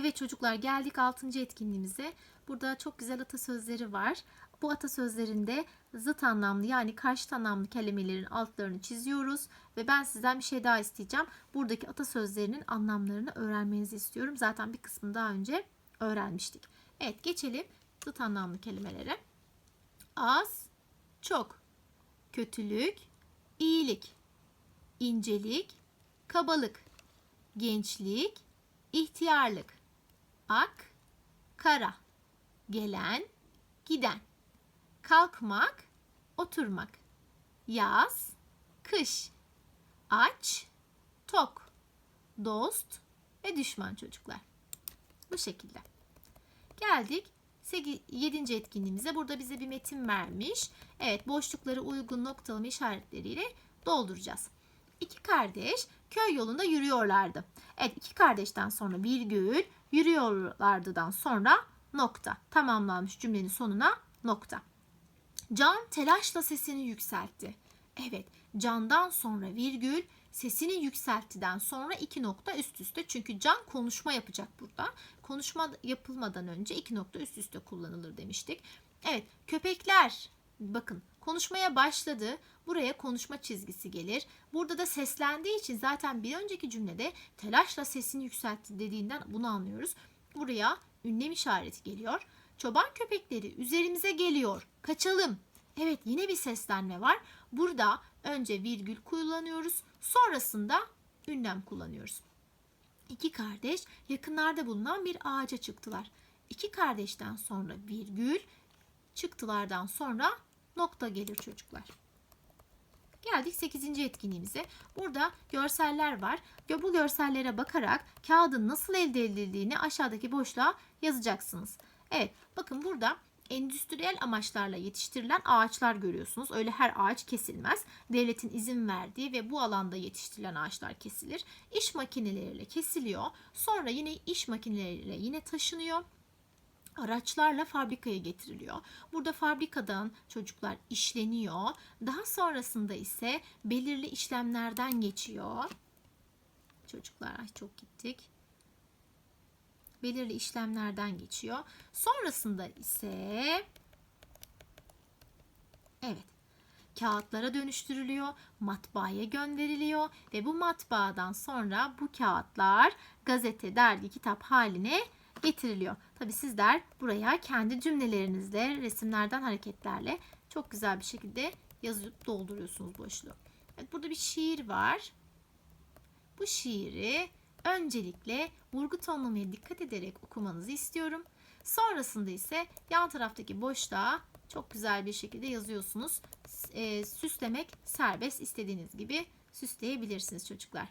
Evet çocuklar geldik 6. etkinliğimize. Burada çok güzel atasözleri var. Bu atasözlerinde zıt anlamlı yani karşıt anlamlı kelimelerin altlarını çiziyoruz. Ve ben sizden bir şey daha isteyeceğim. Buradaki atasözlerinin anlamlarını öğrenmenizi istiyorum. Zaten bir kısmını daha önce öğrenmiştik. Evet geçelim zıt anlamlı kelimelere. Az, çok, kötülük, iyilik, incelik, kabalık, gençlik, ihtiyarlık, ak, kara, gelen, giden, kalkmak, oturmak, yaz, kış, aç, tok, dost ve düşman çocuklar. Bu şekilde. Geldik 7. etkinliğimize. Burada bize bir metin vermiş. Evet boşlukları uygun noktalama işaretleriyle dolduracağız. İki kardeş köy yolunda yürüyorlardı. Evet iki kardeşten sonra virgül yürüyorlardıdan sonra nokta. Tamamlanmış cümlenin sonuna nokta. Can telaşla sesini yükseltti. Evet candan sonra virgül sesini yükselttiden sonra iki nokta üst üste. Çünkü can konuşma yapacak burada. Konuşma yapılmadan önce iki nokta üst üste kullanılır demiştik. Evet köpekler bakın konuşmaya başladı. Buraya konuşma çizgisi gelir. Burada da seslendiği için zaten bir önceki cümlede telaşla sesini yükseltti dediğinden bunu anlıyoruz. Buraya ünlem işareti geliyor. Çoban köpekleri üzerimize geliyor. Kaçalım. Evet yine bir seslenme var. Burada önce virgül kullanıyoruz. Sonrasında ünlem kullanıyoruz. İki kardeş yakınlarda bulunan bir ağaca çıktılar. İki kardeşten sonra virgül, çıktılardan sonra nokta gelir çocuklar. Geldik 8. etkinliğimize. Burada görseller var. Bu görsellere bakarak kağıdın nasıl elde edildiğini aşağıdaki boşluğa yazacaksınız. Evet bakın burada endüstriyel amaçlarla yetiştirilen ağaçlar görüyorsunuz. Öyle her ağaç kesilmez. Devletin izin verdiği ve bu alanda yetiştirilen ağaçlar kesilir. İş makineleriyle kesiliyor. Sonra yine iş makineleriyle yine taşınıyor araçlarla fabrikaya getiriliyor. Burada fabrikadan çocuklar işleniyor. Daha sonrasında ise belirli işlemlerden geçiyor. Çocuklar ay çok gittik. Belirli işlemlerden geçiyor. Sonrasında ise evet kağıtlara dönüştürülüyor, matbaaya gönderiliyor ve bu matbaadan sonra bu kağıtlar gazete, dergi, kitap haline getiriliyor. Tabi sizler buraya kendi cümlelerinizle, resimlerden hareketlerle çok güzel bir şekilde yazıp dolduruyorsunuz boşluğu. Evet, burada bir şiir var. Bu şiiri öncelikle vurgu tonlamaya dikkat ederek okumanızı istiyorum. Sonrasında ise yan taraftaki boşluğa çok güzel bir şekilde yazıyorsunuz. E, süslemek serbest istediğiniz gibi süsleyebilirsiniz çocuklar.